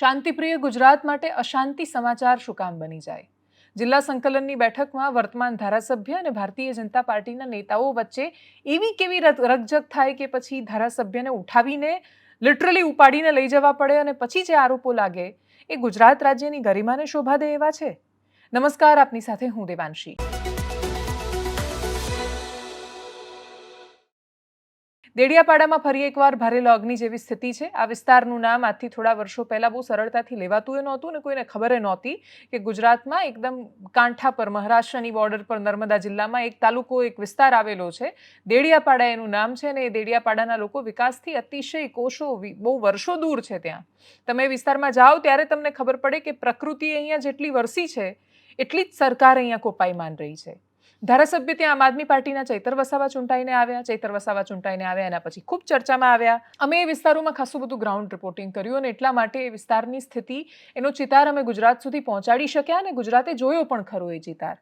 શાંતિપ્રિય ગુજરાત માટે અશાંતિ સમાચાર શું કામ બની જાય? જિલ્લા સંકલનની બેઠકમાં વર્તમાન ધારાસભ્ય અને ભારતીય જનતા પાર્ટીના નેતાઓ વચ્ચે એવી કેવી રકઝક થાય કે પછી ધારાસભ્યને ઉઠાવીને લિટરલી ઉપાડીને લઈ જવા પડે અને પછી જે આરોપો લાગે એ ગુજરાત રાજ્યની ગરિમાને શોભા દે એવા છે? નમસ્કાર, આપની સાથે હું દેવાંશી. દેડિયાપાડામાં ફરી એકવાર ભારેલો અગ્નિ જેવી સ્થિતિ છે. આ વિસ્તારનું નામ આજથી થોડા વર્ષો પહેલાં બહુ સરળતાથી લેવાતું એ નહોતું અને કોઈને ખબર નહોતી કે ગુજરાતમાં એકદમ કાંઠા પર, મહારાષ્ટ્રની બોર્ડર પર, નર્મદા જિલ્લામાં એક તાલુકો, એક વિસ્તાર આવેલો છે. દેડિયાપાડા એનું નામ છે અને એ દેડિયાપાડાના લોકો વિકાસથી અતિશય કોષો બહુ વર્ષો દૂર છે ત્યાં. તમે વિસ્તારમાં જાઓ ત્યારે તમને ખબર પડે કે પ્રકૃતિ અહીંયા જેટલી વરસી છે, એટલી જ સરકાર અહીંયા કોપાયમાન રહી છે. ધારાસભ્ય ત્યાં આમ આદમી પાર્ટીના ચૈતર વસાવા ચૂંટાઈને આવ્યા, ચૈતર વસાવા ચૂંટાઈને આવ્યા, એના પછી ખૂબ ચર્ચામાં આવ્યા. અમે એ વિસ્તારોમાં ખાસું બધું ગ્રાઉન્ડ રિપોર્ટિંગ કર્યું અને એટલા માટે એ વિસ્તારની સ્થિતિ, એનો ચિતાર અમે ગુજરાત સુધી પહોંચાડી શક્યા અને ગુજરાતે જોયો પણ ખરો એ ચિતાર.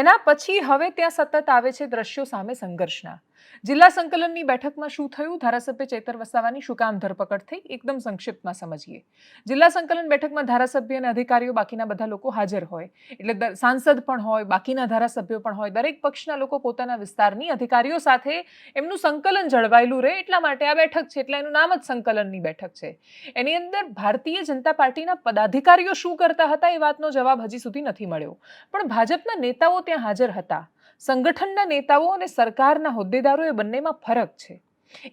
એના પછી હવે ત્યાં સતત આવે છે દ્રશ્યો સામે સંઘર્ષના. જિલ્લા સંકલનની બેઠકમાં શું થયું? ધારાસભ્ય ચૈતર વસાવાની શું કામ ધરપકડ થઈ? એકદમ સંક્ષિપ્તમાં સમજીએ. જિલ્લા સંકલન બેઠકમાં ધારાસભ્ય અને અધિકારીઓ બાકીના બધા લોકો હાજર હોય. એટલે સાંસદ પણ હોય, બાકીના ધારાસભ્યો પણ હોય. દરેક પક્ષના લોકો પોતાના વિસ્તારની અધિકારીઓ સાથે એમનું સંકલન જળવાયેલું રહે એટલા માટે આ બેઠક છે. એટલે એનું નામ જ સંકલનની બેઠક છે. એની અંદર ભારતીય જનતા પાર્ટીના પદાધિકારીઓ શું કરતા હતા એ વાતનો જવાબ હજી સુધી નથી મળ્યો. પણ ભાજપના નેતાઓ ત્યાં હાજર હતા. સંગઠનના નેતાઓ અને સરકારના હોદ્દેદારો એ બંનેમાં ફરક છે.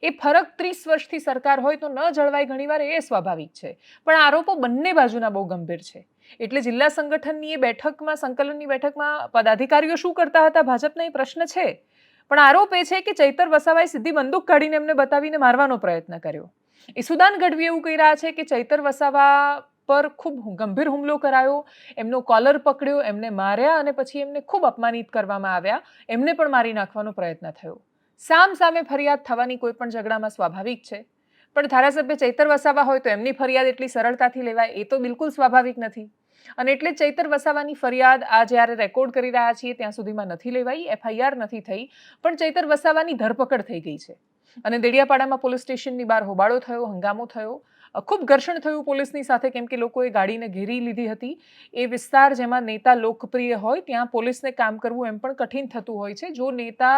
એ ફરક ત્રીસ વર્ષથી સરકાર હોય તો ન જળવાય ઘણીવાર એ સ્વાભાવિક છે. પણ આરોપો બંને બાજુના બહુ ગંભીર છે. એટલે જિલ્લા સંગઠનની એ બેઠકમાં, સંકલનની બેઠકમાં પદાધિકારીઓ શું કરતા હતા? ભાજપના એ પ્રશ્ન છે. પણ આરોપ એ છે કે ચૈતર વસાવાએ સીધી બંદૂક કાઢીને એમને બતાવીને મારવાનો પ્રયત્ન કર્યો. ઈસુદાન ગઢવી એવું કહી રહ્યા છે કે ચૈતર વસાવા પર ખૂબ ગંભીર હુમલો કરાયો, એમનો કોલર પકડ્યો, એમને માર્યા અને પછી એમને ખૂબ અપમાનિત કરવામાં આવ્યા. એમને પણ મારી નાખવાનો પ્રયત્ન થયો. સામ સામે ફરિયાદ થવાની કોઈ પણ ઝઘડામાં સ્વાભાવિક છે. પણ ધારાસભ્ય ચૈતર વસાવા હોય તો એમની ફરિયાદ એટલી સરળતાથી લેવાય, એ તો બિલકુલ સ્વાભાવિક નથી. અને એટલે ચૈતર વસાવાની ફરિયાદ આ જ્યારે રેકોર્ડ કરી રહ્યા છીએ, ત્યાં સુધીમાં નથી લેવાઈ, એફઆઈઆર નથી થઈ, પણ ચૈતર વસાવાની ધરપકડ થઈ ગઈ છે. અને દેડિયાપાડામાં પોલીસ સ્ટેશનની બહાર હોબાળો થયો, હંગામો થયો ખૂબ ઘર્ષણ થયું પોલીસની સાથે કેમ કે લોકોએ ગાડીને ઘેરી લીધી હતી. એ વિસ્તાર જેમાં નેતા લોકપ્રિય હોય ત્યાં પોલીસને કામ કરવું એમ પણ કઠિન થતું હોય છે. જો નેતા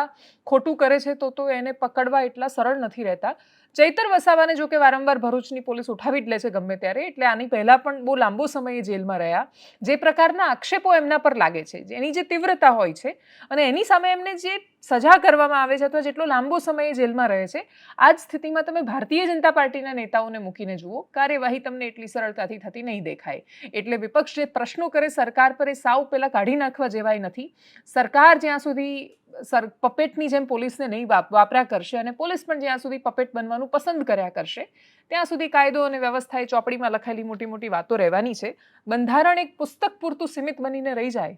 ખોટું કરે છે તો તો એને પકડવા એટલા સરળ નથી રહેતા. ચૈતર વસાવાને જો કે વારંવાર ભરૂચની પોલીસ ઉઠાવી જ લે છે ગમે ત્યારે, એટલે આની પહેલાં પણ બહુ લાંબો સમય જેલમાં રહ્યા. જે પ્રકારના આક્ષેપો એમના પર લાગે છે જેની જે તીવ્રતા હોય છે અને એની સામે એમને જે સજા કરવામાં આવે છે અથવા જેટલો લાંબો સમય જેલમાં રહે છે, આ જ સ્થિતિમાં તમે ભારતીય જનતા પાર્ટીના નેતાઓને મૂકીને જુઓ, કાર્યવાહી તમને એટલી સરળતાથી થતી નહીં દેખાય. એટલે વિપક્ષ જે પ્રશ્નો કરે સરકાર પર એ સાવ પહેલાં કાઢી નાખવા જેવાય નથી. સરકાર જ્યાં સુધી સર, પપેટની જેમ પોલીસને નહીં વાપ, વાપર્યા કરશે અને પોલીસ પણ જ્યાં સુધી પપેટ બનવાનું પસંદ કર્યા કરશે, ત્યાં સુધી કાયદો અને વ્યવસ્થા એ ચોપડીમાં લખાયેલી મોટી મોટી વાતો રહેવાની છે. બંધારણ એક પુસ્તક પૂરતું સીમિત બનીને રહી જાય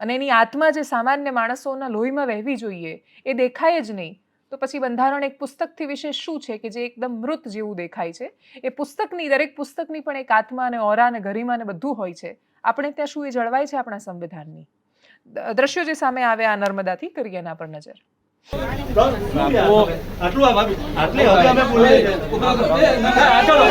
અને એની આત્મા જે સામાન્ય માણસોના લોહીમાં વહેવી જોઈએ એ દેખાય જ નહીં. તો પછી બંધારણ એક પુસ્તકથી વિશેષ શું છે કે જે એકદમ મૃત જેવું દેખાય છે? એ પુસ્તકની, દરેક પુસ્તકની પણ એક આત્મા અને ઓરા અને ગરિમા અને બધું હોય છે. આપણે ત્યાં શું એ જળવાય છે આપણા સંવિધાનની? દ્રશ્યો જે સામે આવ્યા આ નર્મદાથી કરીએ એના પર નજર. આટલું આટલી હવે હા, ચલો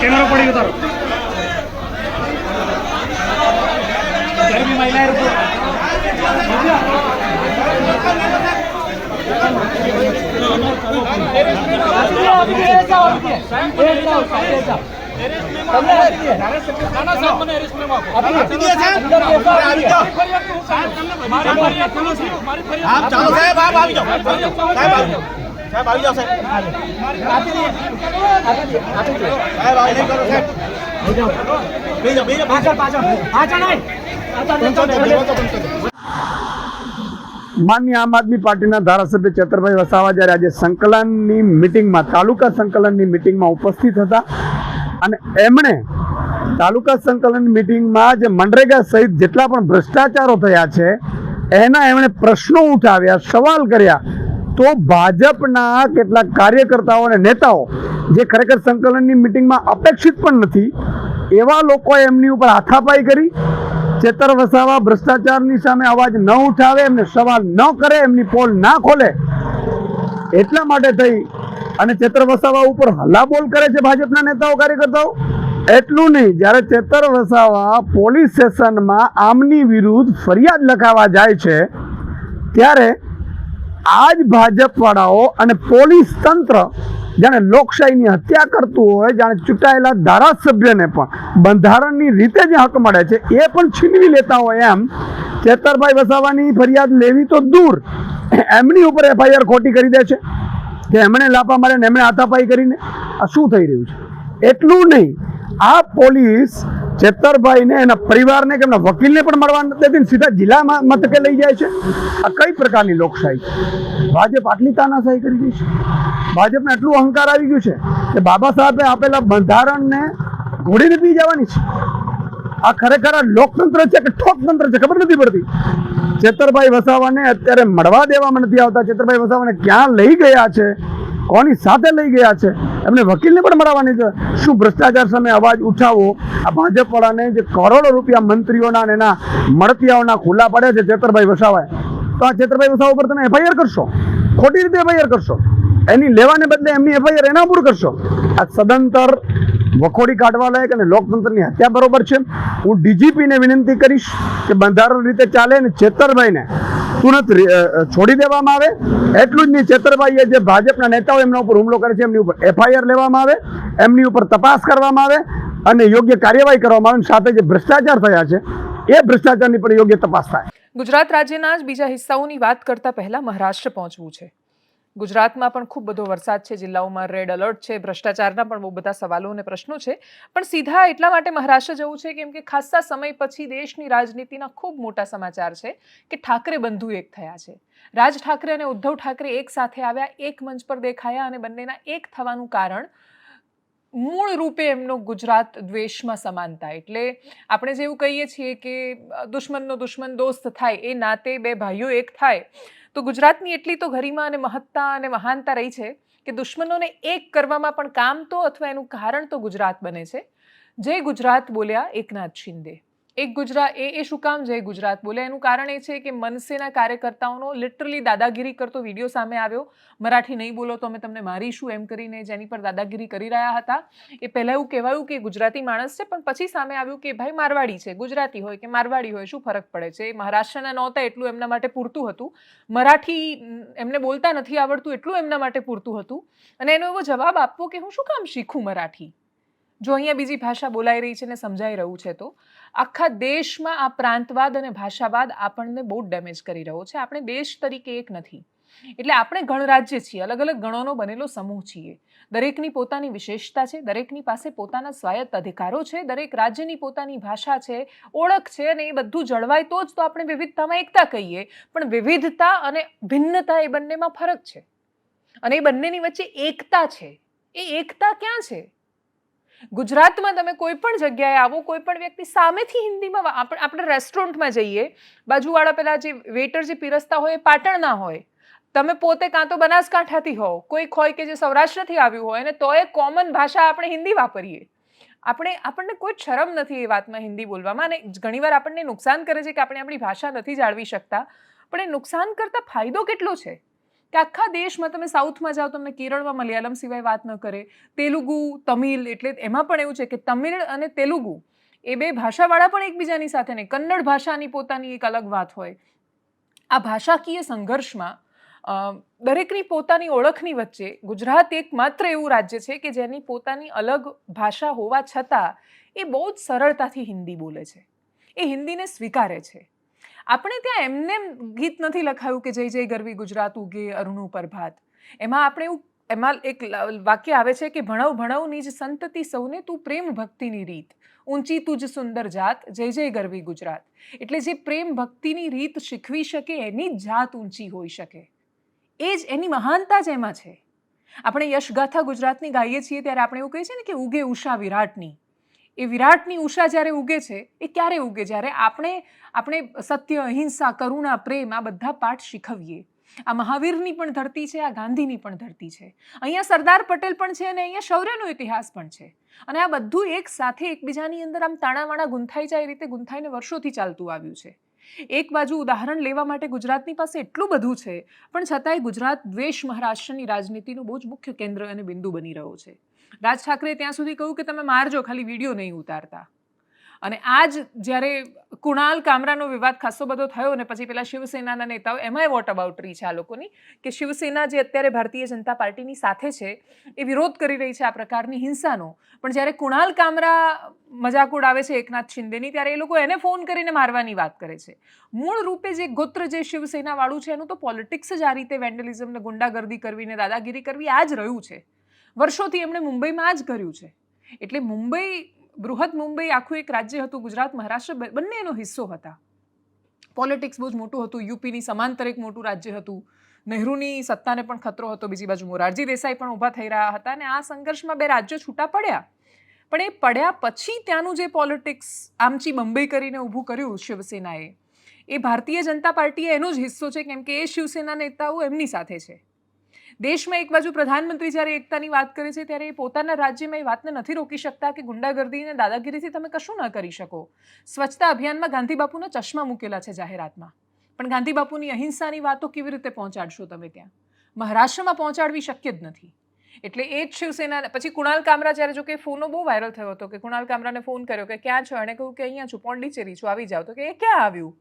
કેમેરો પડી ગયો તારો ગરમી મહિલા ચાલો સાહેબ આપ આવી જાઓ. સાહેબ આવી જાઓ સાહેબ પાછળ પાછળ પાછળ નહીં દરવાજો બંધ કરી દો માન્ય આમ આદમી પાર્ટીના ધારાસભ્ય ચેતરભાઈ વસાવા જ્યારે આજે સંકલનની મિટિંગમાં, તાલુકા સંકલનની મિટિંગમાં ઉપસ્થિત હતા અને એમણે તાલુકા સંકલન મિટિંગમાં જે મનરેગા સહિત જેટલા પણ ભ્રષ્ટાચારો થયા છે, એના એમણે પ્રશ્નો ઉઠાવ્યા, સવાલ કર્યા. તો ભાજપના કેટલાક કાર્યકર્તાઓ અને નેતાઓ, જે ખરેખર સંકલનની મિટિંગમાં અપેક્ષિત પણ નથી, એવા લોકોએ એમની ઉપર હાથાપાઈ કરી ચેતર વસાવા, ભ્રષ્ટાચારની સામે અવાજ ન ઉઠાવે, એમને સવાલ ન કરે, એમની પોલ ના ખોલે. એટલા માટે થઈ અને ચેતર વસાવા ઉપર હલ્લાબોલ કરે છે ભાજપના નેતાઓ, કાર્યકર્તાઓ? એટલું નહીં. જ્યારે ચેતર વસાવા પોલીસ સ્ટેશનમાં આમની વિરુદ્ધ ફરિયાદ લખાવા જાય છે, ત્યારે આ જ ભાજપવાળાઓ અને પોલીસ તંત્ર જાણે લોકશાહીની હત્યા કરતું હોય, જાણે ચૂંટાયેલા ધારાસભ્યને પણ બંધારણની રીતે જે હક મળે છે, એ પણ છીનવી લેતા હોય એમ ચેતરભાઈ વસાવાની ફરિયાદ લેવી તો દૂર. એમની ઉપર એફઆઈઆર ખોટી કરી દે છે. કે એમણે લાપા મારે ને એમણે હાથાપાઈ કરીને. આ શું થઈ રહ્યું છે? એટલું નહીં. આ પોલીસ ચેતરભાઈને એના પરિવારને કે એમના વકીલને પણ મળવા દેતી સીધા જિલ્લા મથકે લઈ જાય છે. આ કઈ પ્રકારની લોકશાહી? ભાજપ આટલી તાનાશાહી કરી ગઈ છે? ભાજપને એટલું અહંકાર આવી ગયું છે કે બાબા સાહેબે આપેલા બંધારણને ઘોડીને પી જવાની છે. આ ખરેખર આ લોકતંત્ર છે કે ઠોકતંત્ર છે? ખબર નથી પડતી. ચેતરભાઈ વસાવાને અત્યારે મળવા દેવામાં નથી આવતા. ચેતરભાઈ વસાવાને ક્યાં લઈ ગયા છે? કોની સાથે લઈ ગયા છે? એમને વકીલને પણ મળવાની છે. શું ભ્રષ્ટાચાર સામે અવાજ ઉઠાવો? આ ભાજપવાળાને જે કરોડો રૂપિયા મંત્રીઓના અને એના મળતિયાઓના ખુલ્લા પડે છે ચેતરભાઈ વસાવાએ. તો આ ચેતરભાઈ વસાવા ઉપર તમે એફઆઈઆર કરશો? ખોટી રીતે એફઆઈઆર કરશો? એની લેવાને બદલે એમની એફઆઈઆર એના ઉપર કરશો. આ સદંતર વખોડી કાઢવા લાયક અને લોકતંત્રની હત્યા બરોબર છે. હું ડીજીપીને વિનંતી કરીશ કે બંધારણ રીતે ચાલે અને ચેતરભાઈને તુરંત છોડી દેવામાં આવે. એટલું જ નહીં ચેતરભાઈએ જે ભાજપના નેતાઓ એમના ઉપર હુમલો કરે છે, એમની ઉપર એફઆઈઆર લેવામાં આવે, એમની ઉપર તપાસ કરવામાં આવે અને યોગ્ય કાર્યવાહી કરવામાં આવે સાથે જે ભ્રષ્ટાચાર થયા છે, એ ભ્રષ્ટાચારની પણ યોગ્ય તપાસ થાય. ગુજરાત રાજ્યના જ બીજા હિસ્સાઓની વાત કરતા પહેલા મહારાષ્ટ્ર પહોંચવું છે. ગુજરાતમાં પણ ખૂબ બધો વરસાદ છે, જિલ્લાઓમાં રેડ એલર્ટ છે, ભ્રષ્ટાચારના પણ બહુ બધા સવાલો અને પ્રશ્નો છે. પણ સીધા એટલા માટે મહારાષ્ટ્ર જવું છે કેમ કે ખાસ્સા સમય પછી દેશની રાજનીતિના ખૂબ મોટા સમાચાર છે કે ઠાકરે બંધુ એક થયા છે. રાજ ઠાકરે અને ઉદ્ધવ ઠાકરે એક સાથે આવ્યા, એક મંચ પર દેખાયા અને બંનેના એક થવાનું કારણ મૂળ રૂપે એમનો ગુજરાત દ્વેષમાં સમાનતા. એટલે આપણે જેવું કહીએ છીએ કે દુશ્મનનો દુશ્મન દોસ્ત થાય, એ નાતે બે ભાઈઓ એક થાય, તો ગુજરાતની એટલી તો ગરિમા અને મહત્તા અને મહાનતા રહી છે કે દુશ્મનોને એક કરવામાં પણ કામ તો અથવા એનું કારણ તો ગુજરાત બને છે. જય ગુજરાત બોલ્યા એકનાથ શિંદે. એક ગુજરાત એ એ શું કામ? જય ગુજરાત. બોલે, એનું કારણ એ છે કે મનસેના કાર્યકર્તાઓનો લિટરલી દાદાગીરી કરતો વીડિયો સામે આવ્યો. મરાઠી નહીં બોલો તો અમે તમને મારીશું, એમ કરીને જેની પર દાદાગીરી કરી રહ્યા હતા. એ પહેલાં એવું કહેવાયું કે ગુજરાતી માણસ છે, પણ પછી સામે આવ્યું કે ભાઈ મારવાડી છે, ગુજરાતી હોય કે મારવાડી હોય, શું ફરક પડે છે? એ મહારાષ્ટ્રના નહોતા એટલું એમના માટે પૂરતું હતું. મરાઠી એમને બોલતા નથી આવડતું એટલું એમના માટે પૂરતું હતું. અને એનો એવો જવાબ આપવો કે હું શું કામ શીખું મરાઠી? જો અહીંયા બીજી ભાષા બોલાઈ રહી છે ને સમજાઈ રહ્યું છે, તો આખા દેશમાં આ પ્રાંતવાદ અને ભાષાવાદ આપણને બહુ ડેમેજ કરી રહ્યો છે. આપણે દેશ તરીકે એક નથી. એટલે આપણે ગણરાજ્ય છીએ અલગ અલગ ગણોનો બનેલો સમૂહ છીએ. દરેકની પોતાની વિશેષતા છે, દરેકની પાસે પોતાના સ્વાયત્ત અધિકારો છે, દરેક રાજ્યની પોતાની ભાષા છે, ઓળખ છે અને એ બધું જળવાય તો જ તો આપણે વિવિધતામાં એકતા કહીએ. પણ વિવિધતા અને ભિન્નતા એ બંનેમાં ફરક છે. અને એ બંનેની વચ્ચે એકતા છે. એ એકતા ક્યાં છે? ગુજરાતમાં તમે કોઈ પણ જગ્યાએ આવો કોઈ પણ વ્યક્તિ સામેથી હિન્દીમાં આપણે રેસ્ટોરન્ટમાં જઈએ, બાજુવાળા પેલા જે વેટર જે પીરસતા હોય એ પાટણના હોય, તમે પોતે કાં તો બનાસકાંઠાથી હોવ, કોઈક હોય કે જે સૌરાષ્ટ્રથી આવ્યું હોય, અને તોય કોમન ભાષા આપણે હિન્દી વાપરીએ. આપણે આપણને કોઈ શરમ નથી એ વાતમાં હિન્દી બોલવામાં, અને ઘણીવાર આપણને નુકસાન કરે છે કે આપણે આપણી ભાષા નથી જાળવી શકતા. પણ એ નુકસાન કરતાં ફાયદો કેટલો છે? કે આખા દેશમાં તમે સાઉથમાં જાઓ, તમને કેરળમાં મલયાલમ સિવાય વાત ન કરે. તેલુગુ, તમિલ, એટલે એમાં પણ એવું છે કે તમિળ અને તેલુગુ એ બે ભાષાવાળા પણ એકબીજાની સાથે નહીં, કન્નડ ભાષાની પોતાની એક અલગ વાત હોય. આ ભાષાકીય સંઘર્ષમાં દરેકની પોતાની ઓળખની વચ્ચે ગુજરાત એક માત્ર એવું રાજ્ય છે કે જેની પોતાની અલગ ભાષા હોવા છતાં એ બહુ જ સરળતાથી હિન્દી બોલે છે. એ હિન્દીને સ્વીકારે છે. આપણે ત્યાં એમને ગીત નથી લખાયું કે જય જય ગરવી ગુજરાત ઉગે અરુણુ પ્રભાત એમાં આપણે એવું, એમાં એક વાક્ય આવે છે કે ભણવ ભણવ નિજ સંતતિ સૌને તું પ્રેમ ભક્તિની રીત. ઊંચી તુજ સુંદર જાત, જય જય ગરવી ગુજરાત. એટલે જે પ્રેમ ભક્તિની રીત શીખવી શકે એની જ જાત ઊંચી હોઈ શકે. એ જ એની મહાનતા જ એમાં છે. આપણે યશગાથા ગુજરાતની ગાઈએ છીએ ત્યારે આપણે એવું કહીએ છીએ ને કે ઉગે ઉષા વિરાટની. એ વિરાટની ઉષા જ્યારે ઉગે છે, એ ક્યારે ઉગે? જ્યારે આપણે આપણે સત્ય, અહિંસા, કરુણા, પ્રેમ આ બધા પાઠ શીખવીએ. આ મહાવીરની પણ ધરતી છે, આ ગાંધીની પણ ધરતી છે. અહીંયા સરદાર પટેલ પણ છે અને અહીંયા શૌર્યનો ઇતિહાસ પણ છે. અને આ બધું એક સાથે એકબીજાની અંદર આમ તાણાવાણા ગુંથાઈ જાય, એ રીતે ગુંથાઈને વર્ષોથી ચાલતું આવ્યું છે. એક બાજુ ઉદાહરણ લેવા માટે ગુજરાતની પાસે એટલું બધું છે, પણ છતાંય ગુજરાત દ્વેષ મહારાષ્ટ્રની રાજનીતિનું બહુ જ મુખ્ય કેન્દ્ર અને બિંદુ બની રહ્યો છે. રાજ ઠાકરે ત્યાં સુધી કહ્યું કે તમે મારજો, ખાલી વીડિયો નહીં ઉતારતા. અને આજ જ્યારે કુણાલ કામરાનો વિવાદ ખાસો બધો થયો અને પછી પેલા શિવસેનાના નેતાઓ, એમાંય વોટ અબાઉટરી છે આ લોકોની, કે શિવસેના જે અત્યારે ભારતીય જનતા પાર્ટીની સાથે છે, એ વિરોધ કરી રહી છે આ પ્રકારની હિંસાનો. પણ જ્યારે કુણાલ કામરા મજાક ઉડાવે છે એકનાથ શિંદેની, ત્યારે એ લોકો એને ફોન કરીને મારવાની વાત કરે છે. મૂળ રૂપે જે ગોત્ર જે શિવસેનાવાળું છે, એનું તો પોલિટિક્સ જ આ રીતે વેન્ડલિઝમ ને ગુંડાગર્દી કરવીને દાદાગીરી કરવી આ જ રહ્યું છે. વર્ષોથી એમણે મુંબઈમાં જ કર્યું છે. એટલે મુંબઈ, બૃહદ મુંબઈ આખું એક રાજ્ય હતું, ગુજરાત, મહારાષ્ટ્ર બંને એનો હિસ્સો હતા. પોલિટિક્સ બહુ જ મોટું હતું, યુપીની સમાંતર એક મોટું રાજ્ય હતું. નહેરુની સત્તાને પણ ખતરો હતો, બીજી બાજુ મોરારજી દેસાઈ પણ ઊભા થઈ રહ્યા હતા અને આ સંઘર્ષમાં બે રાજ્યો છૂટા પડ્યા. પણ એ પડ્યા પછી ત્યાંનું જે પોલિટિક્સ આમચી બંબઈ કરીને ઊભું કર્યું શિવસેનાએ, એ ભારતીય જનતા પાર્ટીએ એનો જ હિસ્સો છે, કેમ કે એ શિવસેના નેતાઓ એમની સાથે છે. દેશમાં એક બાજુ પ્રધાનમંત્રી જ્યારે એકતાની વાત કરે છે, ત્યારે એ પોતાના રાજ્યમાં એ વાતને નથી રોકી શકતા કે ગુંડાગર્દી અને દાદાગીરીથી તમે કશું ન કરી શકો. સ્વચ્છતા અભિયાનમાં ગાંધી બાપુના ચશ્મા મૂકેલા છે જાહેરાતમાં. પણ ગાંધી બાપુની અહિંસાની વાતો કેવી રીતે પહોંચાડશો તમે ત્યાં? મહારાષ્ટ્રમાં પહોંચાડવી શક્ય જ નથી. એટલે એ જ શિવસેના, પછી કુણાલ કામરા જ્યારે જો કે ફોનો બહુ વાયરલ થયો હતો કે કુણાલ કામરાને ફોન કર્યો કે ક્યાં છો? એણે કહ્યું કે અહીંયા છું, પોંડિચેરી છું, આવી જાઓ. તો કે એ ક્યાં આવ્યું?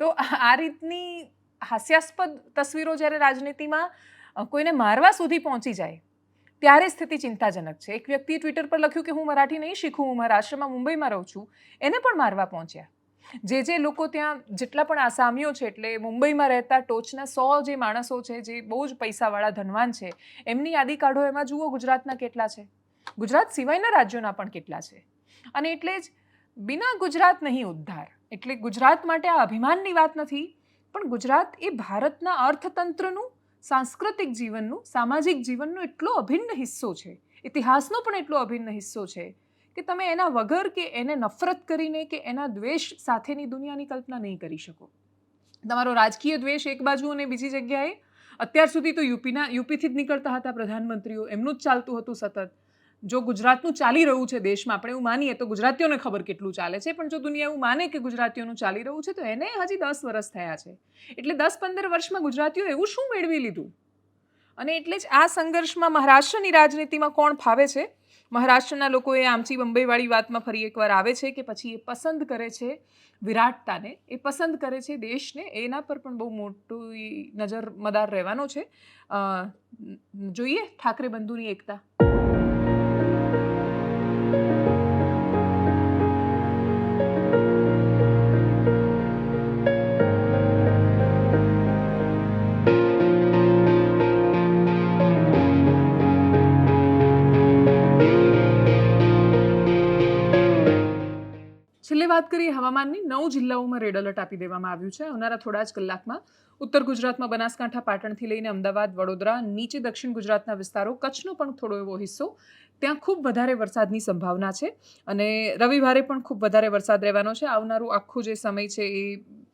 તો આ રીતની હાસ્યાસ્પદ તસવીરો જ્યારે રાજનીતિમાં કોઈને મારવા સુધી પહોંચી જાય, ત્યારે સ્થિતિ ચિંતાજનક છે. એક વ્યક્તિએ ટ્વિટર પર લખ્યું કે હું મરાઠી નહીં શીખું, હું મહારાષ્ટ્રમાં, મુંબઈમાં રહું છું, એને પણ મારવા પહોંચ્યા. જે જે લોકો ત્યાં જેટલા પણ આસામીઓ છે, એટલે મુંબઈમાં રહેતા ટોચના સો જે માણસો છે, જે બહુ જ પૈસાવાળા ધનવાન છે, એમની યાદી કાઢો, એમાં જુઓ ગુજરાતના કેટલા છે. ગુજરાત સિવાયના રાજ્યોના પણ કેટલા છે. અને એટલે જ બિના ગુજરાત નહીં ઉદ્ધાર, એટલે ગુજરાત માટે આ અભિમાનની વાત નથી, પણ ગુજરાત એ ભારતના અર્થતંત્રનું સાંસ્કૃતિક જીવનનું, સામાજિક જીવનનો એટલો અભિન્ન હિસ્સો છે, ઇતિહાસનો પણ એટલો અભિન્ન હિસ્સો છે કે તમે એના વગર કે એને નફરત કરીને કે એના દ્વેષ સાથેની દુનિયાની કલ્પના નહીં કરી શકો. તમારો રાજકીય દ્વેષ એક બાજુ અને બીજી જગ્યાએ. અત્યાર સુધી તો યુપીના, યુપીથી જ નીકળતા હતા પ્રધાનમંત્રીઓ, એમનું જ ચાલતું હતું સતત. જો ગુજરાતનું ચાલી રહ્યું છે દેશમાં, આપણે એવું માનીએ તો ગુજરાતીઓને ખબર કેટલું ચાલે છે, પણ જો દુનિયા એવું માને કે ગુજરાતીઓનું ચાલી રહ્યું છે, તો એને હજી દસ વર્ષ થયા છે. એટલે દસ પંદર વર્ષમાં ગુજરાતીઓ એવું શું મેળવી લીધું? અને એટલે જ આ સંઘર્ષમાં મહારાષ્ટ્રની રાજનીતિમાં કોણ ફાવે છે? મહારાષ્ટ્રના લોકો એ આમચી બંબઈવાળી વાતમાં ફરી એકવાર આવે છે કે પછી એ પસંદ કરે છે વિરાટતાને, એ પસંદ કરે છે દેશને, એના પર પણ બહુ મોટું નજર મદાર રહેવાનો છે. જોઈએ ઠાકરે બંધુની એકતા. કરીએ હવામાનની નવ જિલ્લાઓમાં રેડ એલર્ટ આપી દેવામાં આવ્યું છે. આવનારા થોડા જ કલાકમાં ઉત્તર ગુજરાતમાં બનાસકાંઠા, પાટણથી લઈને અમદાવાદ, વડોદરા, નીચે દક્ષિણ ગુજરાતના વિસ્તારો કચ્છનો પણ થોડો એવો હિસ્સો. ત્યાં ખૂબ વધારે વરસાદની સંભાવના છે અને રવિવારે પણ ખૂબ વધારે વરસાદ રહેવાનો છે. આવનારું આખું જે સમય છે એ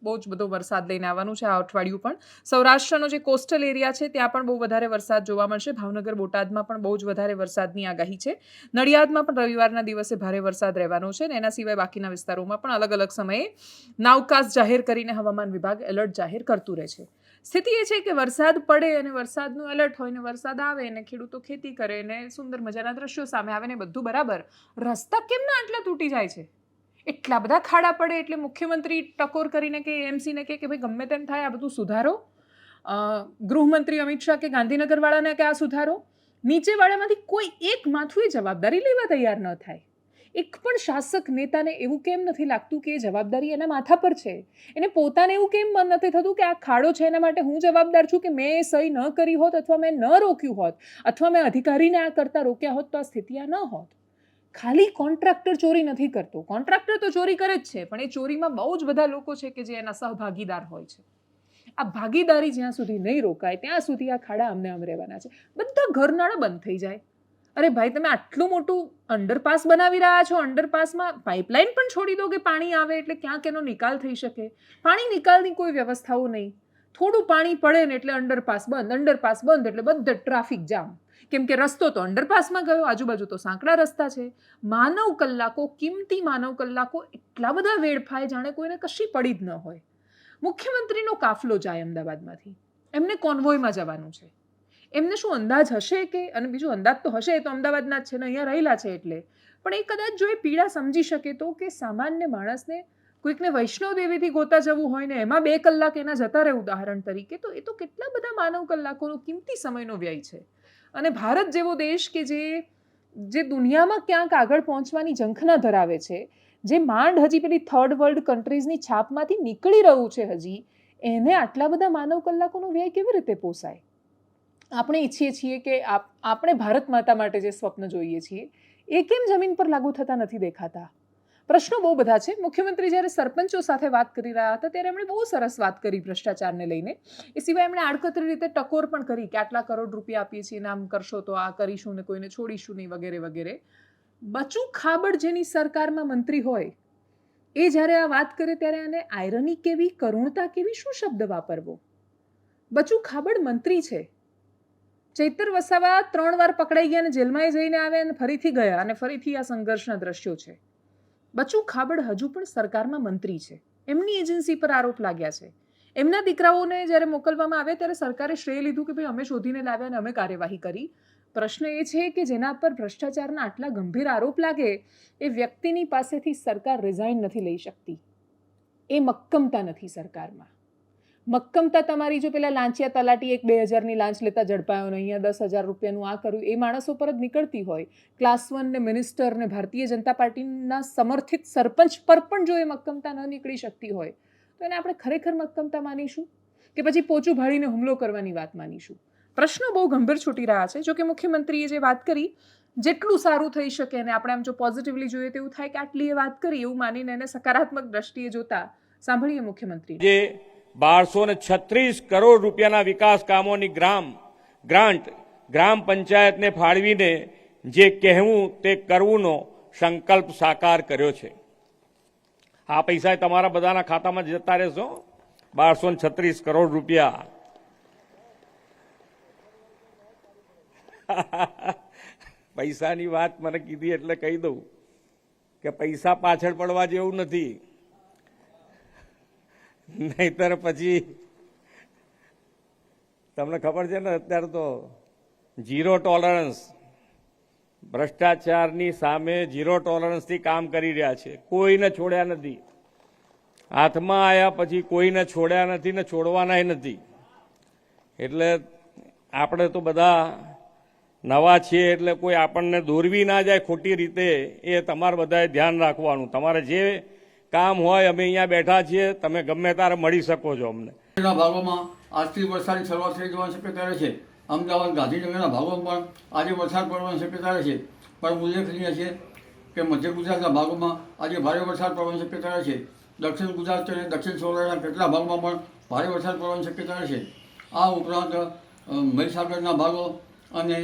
બહુ જ બધો વરસાદ લઈને આવવાનું છે આ અઠવાડિયું પણ. સૌરાષ્ટ્રનો જે કોસ્ટલ એરિયા છે, ત્યાં પણ બહુ વધારે વરસાદ જોવા મળશે. ભાવનગર, બોટાદમાં પણ બહુ જ વધારે વરસાદની આગાહી છે. નડિયાદમાં પણ રવિવારના દિવસે ભારે વરસાદ રહેવાનો છે અને એના સિવાય બાકીના વિસ્તારોમાં પણ અલગ અલગ સમયે નાવકાશ જાહેર કરીને હવામાન વિભાગ એલર્ટ જાહેર કરતું રહે છે. સ્થિતિ એ છે કે વરસાદ પડે અને વરસાદનું એલર્ટ હોય ને વરસાદ આવે અને ખેડૂતો ખેતી કરે ને સુંદર મજાના દ્રશ્યો સામે આવે ને બધું બરાબર. રસ્તા કેમ ના આટલા તૂટી જાય છે? એટલા બધા ખાડા પડે એટલે મુખ્યમંત્રી ટકોર કરીને કે એમસીને કે કે ભાઈ ગમે તેમ થાય આ બધું સુધારો. ગૃહમંત્રી અમિત શાહ કે ગાંધીનગરવાળાને કે આ સુધારો. નીચેવાળામાંથી કોઈ એક માથું જવાબદારી લેવા તૈયાર ન થાય. એક પણ શાસક નેતાને એવું કેમ નથી લાગતું કે એ જવાબદારી એના માથા પર છે? એને પોતાને એવું કેમ મન નથી થતું કે આ ખાડો છે એના માટે હું જવાબદાર છું કે મેં એ સહી ન કરી હોત અથવા મેં ન રોક્યું હોત? અથવા મેં અધિકારીને આ કરતા રોક્યા હોત તો આ સ્થિતિ આ ન હોત? ખાલી કોન્ટ્રાક્ટર ચોરી નથી કરતો. કોન્ટ્રાક્ટર તો ચોરી કરે જ છે, પણ એ ચોરીમાં બહુ જ બધા લોકો છે કે જે એના સહભાગીદાર હોય છે. આ ભાગીદારી જ્યાં સુધી નહીં રોકાય, ત્યાં સુધી આ ખાડા અમને આમ રહેવાના છે. બધા ઘરનાળા બંધ થઈ જાય. અરે ભાઈ, તમે આટલું મોટું અંડરપાસ બનાવી રહ્યા છો. અંડરપાસમાં પાઇપલાઇન પણ છોડી દો કે પાણી આવે એટલે ક્યાંક એનો નિકાલ થઈ શકે. પાણી નિકાલની કોઈ વ્યવસ્થાઓ નહીં. થોડું પાણી પડે ને એટલે અંડરપાસ બંધ અંડરપાસ બંધ એટલે બધા ટ્રાફિક જામ કેમ કે રસ્તો તો અંડરપાસમાં ગયો, આજુબાજુ તો સાંકડા રસ્તા છે. માનવ કલાકો, કિંમતી માનવ કલાકો એટલા બધા વેડફાય જાણે કોઈને કશી પડી જ ન હોય. મુખ્યમંત્રીનો કાફલો જાય અમદાવાદમાંથી. એમને કોન્વોયમાં જવાનું છે. એમને શું અંદાજ હશે કે, અને બીજું અંદાજ તો હશે, એ તો અમદાવાદના જ છે ને, અહીંયા રહેલા છે એટલે. પણ એ કદાચ જો એ પીડા સમજી શકે તો કે સામાન્ય માણસને કોઈકને વૈષ્ણવ દેવીથી ગોતા જવું હોય ને, એમાં બે કલાક એના જતા રહે ઉદાહરણ તરીકે, તો એ તો કેટલા બધા માનવ કલાકોનો કિંમતી સમયનો વ્યય છે. અને ભારત જેવો દેશ કે જે જે દુનિયામાં ક્યાંક આગળ પહોંચવાની ઝંખના ધરાવે છે, જે માંડ હજી પેલી થર્ડ વર્લ્ડ કન્ટ્રીઝની છાપમાંથી નીકળી રહ્યું છે હજી, એને આટલા બધા માનવ કલાકોનો વ્યય કેવી રીતે પોસાય? આપણે ઈચ્છીએ છીએ કે આપ, આપણે ભારત માતા માટે જે સ્વપ્ન જોઈએ છીએ, એ કેમ જમીન પર લાગુ થતા નથી દેખાતા? પ્રશ્નો બહુ બધા છે. મુખ્યમંત્રી જ્યારે સરપંચો સાથે વાત કરી રહ્યા હતા, ત્યારે એમણે બહુ સરસ વાત કરી ભ્રષ્ટાચારને લઈને. એ સિવાય એમણે આડકતરી રીતે ટકોર પણ કરી કે આટલા કરોડ રૂપિયા આપીએ છીએ, નામ કરશો તો આ કરીશું ને કોઈને છોડીશું નહીં વગેરે વગેરે. બચુ ખાબડ જેની સરકારમાં મંત્રી હોય, એ જ્યારે આ વાત કરે ત્યારે આને આયરની કેવી, કરુણતા કેવી, શું શબ્દ વાપરવો? બચુ ખાબડ મંત્રી છે. ચૈતર વસાવા ત્રણ વાર પકડાઈ ગયા અને જેલમાં જઈને આવ્યા અને ફરીથી ગયા અને ફરીથી આ સંઘર્ષના દ્રશ્યો છે. બચુ ખાબડ હજુ પણ સરકારમાં મંત્રી છે. એમની એજન્સી પર આરોપ લાગ્યા છે. એમના દીકરાઓને જ્યારે મોકલવામાં આવે ત્યારે સરકારે શ્રેય લીધું કે ભાઈ અમે શોધીને લાવ્યા અને અમે કાર્યવાહી કરી. પ્રશ્ન એ છે કે જેના પર ભ્રષ્ટાચારના આટલા ગંભીર આરોપ લાગે એ વ્યક્તિની પાસેથી સરકાર રિઝાઇન નથી લઈ શકતી. એ મક્કમતા નથી સરકારમાં. મક્કમતા તમારી જો પેલા લાંચિયા તલાટી એક બે હજારની લાંચ લેતા ઝડપાયો ને અહીંયા દસ હજાર રૂપિયાનું આ કર્યું, એ માણસો પર જ નીકળતી હોય. ક્લાસ વન મિનિસ્ટર ને ભારતીય જનતા પાર્ટીના સમર્થિત સરપંચ પર પણ જો એ મક્કમતા ન નીકળી શકતી હોય, તો એને આપણે ખરેખર મક્કમતા માનીશું? કે પછી પોચું ભાડીને હુમલો કરવાની વાત માનીશું? પ્રશ્નો બહુ ગંભીર છૂટી રહ્યા છે. જો કે મુખ્યમંત્રીએ જે વાત કરી, જેટલું સારું થઈ શકે અને આપણે આમ જો પોઝિટિવલી જોઈએ તેવું થાય કે આટલી એ વાત કરી, એવું માનીને એને સકારાત્મક દ્રષ્ટિએ જોતા, સાંભળીએ મુખ્યમંત્રી જે બારસો ને છત્રીસ કરોડ રૂપિયાના વિકાસ કામોની ગ્રામ, ગ્રાન્ટ, ગ્રામ પંચાયતને ફાળવીને જે કહેવું તે કરવુંનો સંકલ્પ સાકાર કર્યો છે. આ પૈસા તમારા બધાના ખાતામાં જતા રહેશો. બારસો ને છત્રીસ કરોડ રૂપિયા. પૈસાની વાત મને કીધી એટલે કહી દઉં કે પૈસા પાછળ પડવા જેવું નથી. નહીતર પછી તમને ખબર છે ને અત્યારે તો ઝીરો ટોલરન્સ. ભ્રષ્ટાચારની સામે ઝીરો ટોલરન્સથી કામ કરી રહ્યા છે. કોઈને છોડ્યા નથી. હાથમાં આવ્યા પછી કોઈને છોડ્યા નથી ને છોડવાનાય નથી. એટલે આપણે તો બધા નવા છીએ એટલે કોઈ આપણને દોરવી ના જાય ખોટી રીતે, એ તમારે બધાએ ધ્યાન રાખવાનું. તમારે જે કામ હોય, અમે અહીંયા બેઠા છીએ, તમે ગમે ત્યારે મળી શકો છો અમને. ભાગોમાં આજથી વરસાદની શરૂઆત થઈ જવાની શક્યતા રહે છે. અમદાવાદ, ગાંધીનગરના ભાગોમાં પણ આજે વરસાદ પડવાની શક્યતા રહે છે. પણ ઉલ્લેખનીય છે કે મધ્ય ગુજરાતના ભાગોમાં આજે ભારે વરસાદ પડવાની શક્યતા છે. દક્ષિણ ગુજરાત અને દક્ષિણ સૌરાષ્ટ્રના કેટલા ભાગમાં પણ ભારે વરસાદ પડવાની શક્યતા છે. આ ઉપરાંત મહીસાગરના ભાગો અને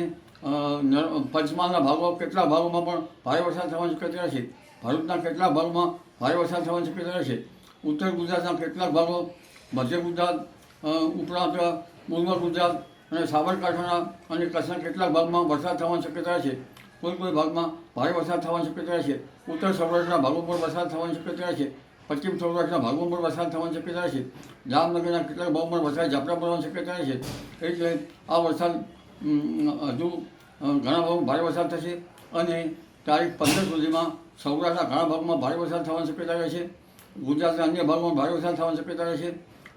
પંચમહાલના ભાગો કેટલા ભાગોમાં પણ ભારે વરસાદ થવાની શક્યતા છે. ભરૂચના કેટલા ભાગોમાં ભારે વરસાદ થવાની શક્યતા રહેશે ઉત્તર ગુજરાતના કેટલાક ભાગો, મધ્ય ગુજરાત ઉપરાંત પૂર્વ ગુજરાત અને સાબરકાંઠાના અને કચ્છના કેટલાક ભાગમાં વરસાદ થવાની શક્યતા છે. કોઈ કોઈ ભાગમાં ભારે વરસાદ થવાની શક્યતા છે. ઉત્તર સૌરાષ્ટ્રના ભાગો પર વરસાદ થવાની શક્યતા છે. પશ્ચિમ સૌરાષ્ટ્રના ભાગો પર વરસાદ થવાની શક્યતા છે. જામનગરના કેટલાક ભાગમાં વરસાદ ઝાપટા પડવાની શક્યતા છે. એટલે આ વરસાદ હજુ ઘણા ભાગમાં ભારે વરસાદ થશે અને તારીખ પંદર સુધીમાં સૌરાષ્ટ્રના ઘણા ભાગમાં ભારે વરસાદ થવાની શક્યતા રહે છે. ગુજરાતના અન્ય ભાગમાં ભારે વરસાદ થવાની શક્યતા રહે છે.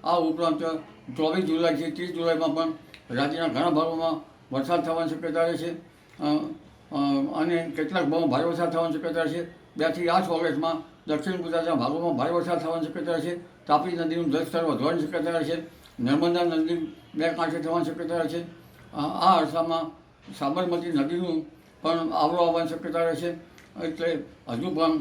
આ ઉપરાંત ચોવીસ જુલાઈથી ત્રીસ જુલાઈમાં પણ રાજ્યના ઘણા ભાગોમાં વરસાદ થવાની શક્યતા રહે છે અને કેટલાક ભાગમાં ભારે વરસાદ થવાની શક્યતા રહે છે બેથી આઠ ઓગસ્ટમાં દક્ષિણ ગુજરાતના ભાગોમાં ભારે વરસાદ થવાની શક્યતા રહે છે. તાપી નદીનું જળસ્તર વધવાની શક્યતા રહે છે. નર્મદા નદી બે કાંઠે થવાની શક્યતા રહે છે. આ અરસામાં સાબરમતી નદીનું પણ આવરો આવવાની શક્યતા રહેશે એટલે હજુ પણ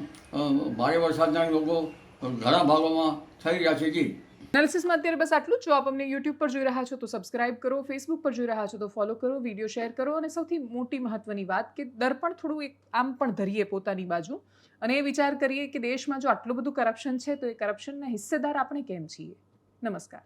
ભારે વરસાદના લોકો ઘણા ભાગોમાં થઈ રહ્યા છે જી. એનાલિસિસમાં અત્યારે બસ આટલું જ. આપ અમને યુટ્યુબ પર જોઈ રહ્યા છો તો સબસ્ક્રાઇબ કરો ફેસબુક પર જોઈ રહ્યા છો તો ફોલો કરો વીડિયો શેર કરો અને સૌથી મોટી મહત્વની વાત કે દર્પણ થોડું એક આમ પણ ધરીએ પોતાની બાજુ. અને એ વિચાર કરીએ કે દેશમાં જો આટલું બધું કરપ્શન છે તો એ કરપ્શનના હિસ્સેદાર આપણે કેમ છીએ? નમસ્કાર.